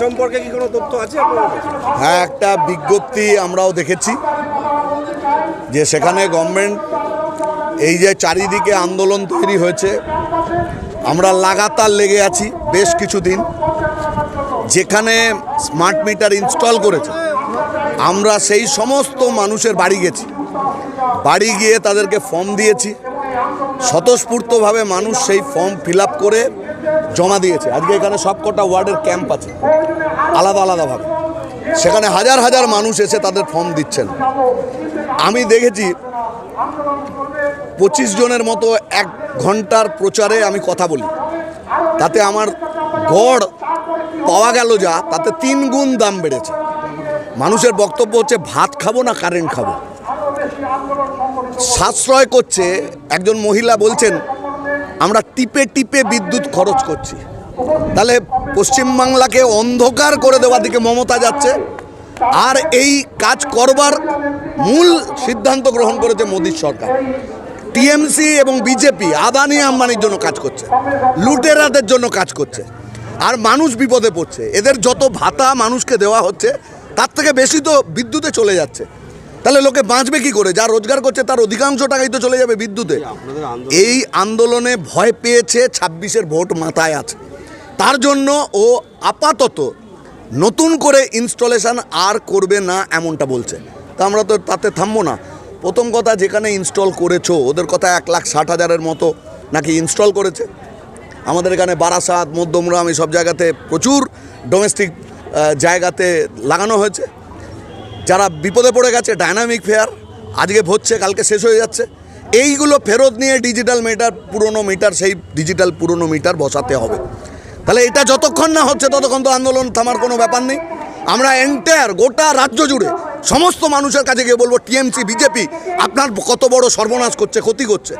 সম্পর্কে কি কোনো তথ্য আছে হ্যাঁ একটা বিজ্ঞপ্তি আমরাও দেখেছি যে সেখানে গভর্নমেন্ট এই যে চারিদিকে আন্দোলন তৈরি হয়েছে, আমরা লাগাতার লেগে আছি বেশ কিছুদিন। যেখানে স্মার্ট মিটার ইনস্টল করেছে, আমরা সেই সমস্ত মানুষের বাড়ি গেছি। বাড়ি গিয়ে তাদেরকে ফর্ম দিয়েছি। স্বতঃস্ফূর্তভাবে মানুষ সেই ফর্ম ফিল করে জমা দিয়েছে। আজকে এখানে সবকটা ওয়ার্ডের ক্যাম্প আছে। আলাদা আলাদাভাবে সেখানে হাজার হাজার মানুষ এসে তাদের ফর্ম দিচ্ছেন। আমি দেখেছি পঁচিশ জনের মতো এক ঘণ্টার প্রচারে আমি কথা বলি। তাতে আমার গড় পাওয়া গেল যা, তাতে তিন গুণ দাম বেড়েছে। মানুষের বক্তব্য হচ্ছে, ভাত খাব না কারেন্ট খাব? সাশ্রয় করছে, একজন মহিলা বলছেন আমরা টিপে টিপে বিদ্যুৎ খরচ করছি। তাহলে পশ্চিমবাংলাকে অন্ধকার করে দেওয়ার দিকে মমতা যাচ্ছে। আর এই কাজ করবার মূল সিদ্ধান্ত গ্রহণ করেছে মোদীর সরকার। টিএমসি এবং বিজেপি আদানি আম্বানির জন্য কাজ করছে। লুটেরাদের জন্য কাজ করছে। আর মানুষ বিপদে পড়ছে। এদের যত ভাতা মানুষকে দেওয়া হচ্ছে, তার থেকে বেশি তো বিদ্যুতে চলে যাচ্ছে। তাহলে লোকে বাঁচবে কি করে? যা রোজগার করছে তার অধিকাংশ টাকাই তো চলে যাবে বিদ্যুতে। এই আন্দোলনে ভয় পেয়েছে ছাব্বিশের ভোট মাথায় আছে। তার জন্য ও আপাতত নতুন করে ইনস্টলেশন আর করবে না এমনটা বলছে। তা আমরা তো তাতে থামবো না। প্রথম কথা যেখানে ইনস্টল করেছ ওদের কথা এক লাখ ষাট হাজারের মতো নাকি ইনস্টল করেছে? আমাদের এখানে বারাসাত মধ্যমগ্রাম এই সব জায়গাতে প্রচুর ডোমেস্টিক জায়গাতে লাগানো হয়েছে। যারা বিপদে পড়ে গেছে ডায়নামিক ফেয়ার আজকে ভরছে কালকে শেষ হয়ে যাচ্ছে। এইগুলো ফেরত নিয়ে ডিজিটাল মিটার পুরনো মিটার সেই ডিজিটাল পুরনো মিটার বসাতে হবে। তাহলে এটা যতক্ষণ না হচ্ছে, ততক্ষণ তো আন্দোলন থামার কোনো ব্যাপার নেই। আমরা এন্টায়ার গোটা রাজ্য জুড়ে সমস্ত মানুষের কাছে গিয়ে বলব টিএমসি বিজেপি আপনার কত বড় সর্বনাশ করছে, ক্ষতি করছে।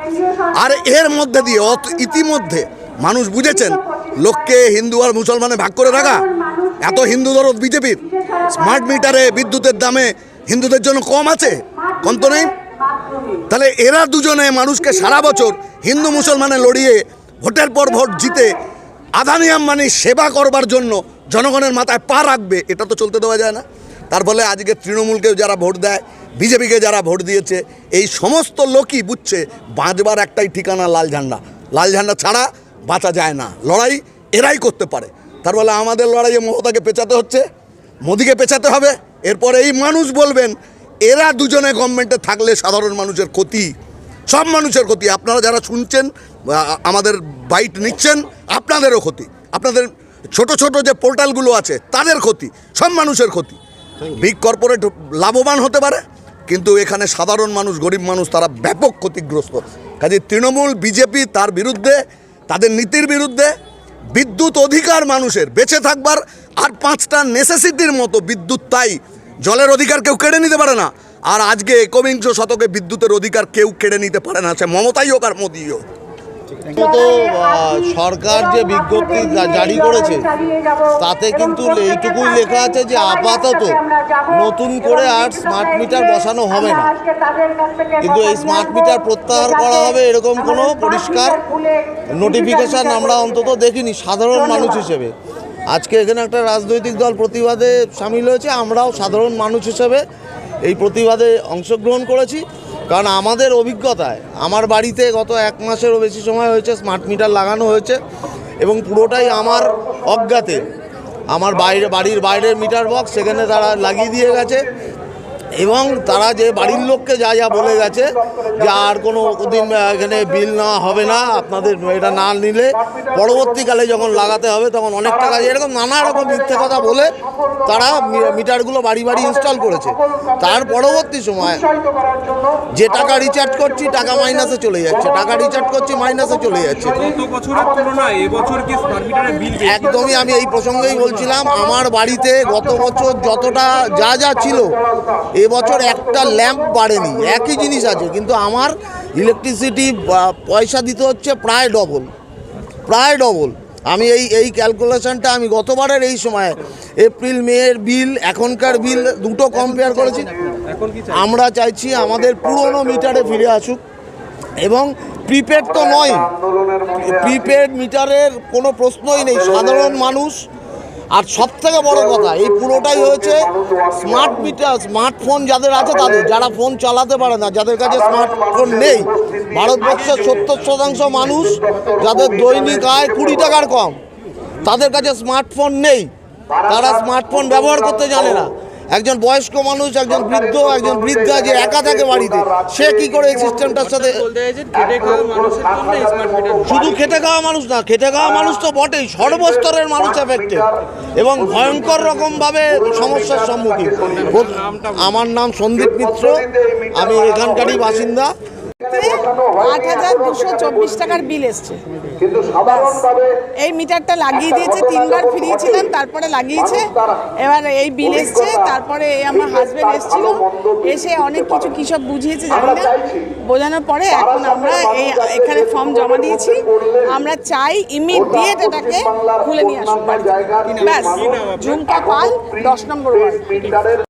আর এর মধ্যে দিয়ে অত ইতিমধ্যে মানুষ বুঝেছেন, লোককে হিন্দু আর মুসলমানে ভাগ করে রাখা এত হিন্দু দরদ বিজেপির স্মার্ট মিটারে বিদ্যুতের দামে হিন্দুদের জন্য কম আছে? কম তো নেই। তাহলে এরা দুজনে মানুষকে সারা বছর হিন্দু মুসলমানে লড়িয়ে ভোটের পর ভোট জিতে আদানি আম্বানির সেবা করবার জন্য জনগণের মাথায় পা রাখবে, এটা তো চলতে দেওয়া যায় না। তার ফলে আজকে তৃণমূলকেও যারা ভোট দেয়, বিজেপিকে যারা ভোট দিয়েছে, এই সমস্ত লোকই বুঝছে বাঁচবার একটাই ঠিকানা লাল ঝান্ডা। লাল ঝান্ডা ছাড়া বাঁচা যায় না। লড়াই এরাই করতে পারে। তার বলে আমাদের লড়াইয়ে মমতাকে পেঁচাতে হচ্ছে মোদিকে পেঁচাতে হবে। এরপরে এই মানুষ বলবেন এরা দুজনে গভর্নমেন্টে থাকলে সাধারণ মানুষের ক্ষতি সব মানুষের ক্ষতি। আপনারা যারা শুনছেন আমাদের বাইট নিচ্ছেন আপনাদেরও ক্ষতি। আপনাদের ছোট ছোট যে পোর্টালগুলো আছে তাদের ক্ষতি সব মানুষের ক্ষতি। বিগ কর্পোরেট লাভবান হতে পারে কিন্তু এখানে সাধারণ মানুষ গরিব মানুষ তারা ব্যাপক ক্ষতিগ্রস্ত। কাজে তৃণমূল বিজেপি তার বিরুদ্ধে তাদের নীতির বিরুদ্ধে বিদ্যুৎ অধিকার মানুষের। বেঁচে থাকবার আর পাঁচটা নেসেসিটির মতো বিদ্যুৎ তাই। জলের অধিকার কেউ কেড়ে নিতে পারে না। আর আজকে একবিংশ শতকে বিদ্যুতের অধিকার কেউ কেড়ে নিতে পারে না। সে মমতাই হোক আর মোদী হোক। সরকার যে বিজ্ঞপ্তি জারি করেছে তাতে কিন্তু এইটুকুই লেখা আছে যে আপাতত নতুন করে আর স্মার্ট মিটার বসানো হবে না। কিন্তু এই স্মার্ট মিটার প্রত্যাহার করা হবে এরকম কোনো পরিষ্কার নোটিফিকেশান আমরা অন্তত দেখিনি সাধারণ মানুষ হিসেবে। আজকে এখানে একটা রাজনৈতিক দল প্রতিবাদে সামিল হয়েছে আমরাও সাধারণ মানুষ হিসেবে এই প্রতিবাদে অংশগ্রহণ করেছি। কারণ আমাদের অভিজ্ঞতায়, আমার বাড়িতে গত এক মাসেরও বেশি সময় হয়েছে স্মার্ট মিটার লাগানো হয়েছে এবং পুরোটাই আমার অজ্ঞাতে। আমার বাইরে, বাড়ির বাইরের মিটার বক্স সেখানে তারা লাগিয়ে দিয়ে গেছে। এবং তারা যে বাড়ির লোককে যা যা বলে গেছে যে আর কোনো দিন এখানে বিল নেওয়া হবে না আপনাদের এটা না নিলে পরবর্তীকালে যখন লাগাতে হবে তখন অনেক টাকা এরকম নানা রকম মিথ্যে কথা বলে তারা মিটারগুলো বাড়ি বাড়ি ইনস্টল করেছে তার পরবর্তী সময় যে টাকা রিচার্জ করছি টাকা মাইনাসে চলে যাচ্ছে টাকা রিচার্জ করছি মাইনাসে চলে যাচ্ছে? একদমই আমি এই প্রসঙ্গেই বলছিলাম আমার বাড়িতে গত বছর যতটা যা যা ছিল এবছর একটা ল্যাম্প বাড়েনি, একই জিনিস আছে, কিন্তু আমার ইলেকট্রিসিটি পয়সা দিতে হচ্ছে প্রায় ডবল প্রায় ডবল আমি এই এই ক্যালকুলেশনটা আমি গতবারের এই সময় এপ্রিল মেয়ের বিল এখনকার বিল দুটো কম্পেয়ার করেছি? আমরা চাইছি আমাদের পুরনো মিটারে ফিরে আসুক, এবং প্রিপেড তো নয় প্রিপেড মিটারের কোনো প্রশ্নই নেই সাধারণ মানুষ আর সব থেকে বড় কথা, এই পুরোটাই হয়েছে স্মার্ট মিটার স্মার্টফোন যাদের আছে তাদের, যারা ফোন চালাতে পারে না, যাদের কাছে স্মার্টফোন নেই, ভারতবর্ষের সত্তর শতাংশ মানুষ যাদের দৈনিক আয় কুড়ি টাকার কম, তাদের কাছে স্মার্টফোন নেই, তারা স্মার্টফোন ব্যবহার করতে জানে না। একজন বয়স্ক মানুষ একজন বৃদ্ধ একজন বৃদ্ধা যে একা থাকে বাড়িতে সে কি করে এই সিস্টেমটার সাথে শুধু খেটে খাওয়া মানুষ না খেটে খাওয়া মানুষ তো বটেই সর্বস্তরের মানুষ এফেক্টেড এবং ভয়ঙ্কর রকমভাবে সমস্যার সম্মুখীন। আমার নাম সন্দীপ মিত্র আমি এখানকারই বাসিন্দা। আট হাজার দুশো চব্বিশ টাকার বিল এসছে। এই মিটারটা লাগিয়ে দিয়েছে তিনবার ফিরিয়েছিলাম তারপরে লাগিয়েছে। এবার এই বিল এসছে তারপরে এই আমার হাজবেন্ড এসেছিল এসে অনেক কিছু কী সব বুঝিয়েছে জানি না বোঝানোর পরে এখন আমরা এই এখানে ফর্ম জমা দিয়েছি। আমরা চাই ইমিডিয়েট এটাকে খুলে নিয়ে আসুন ব্যাস ঝুমকা পাল দশ নম্বর ওয়ার্ড।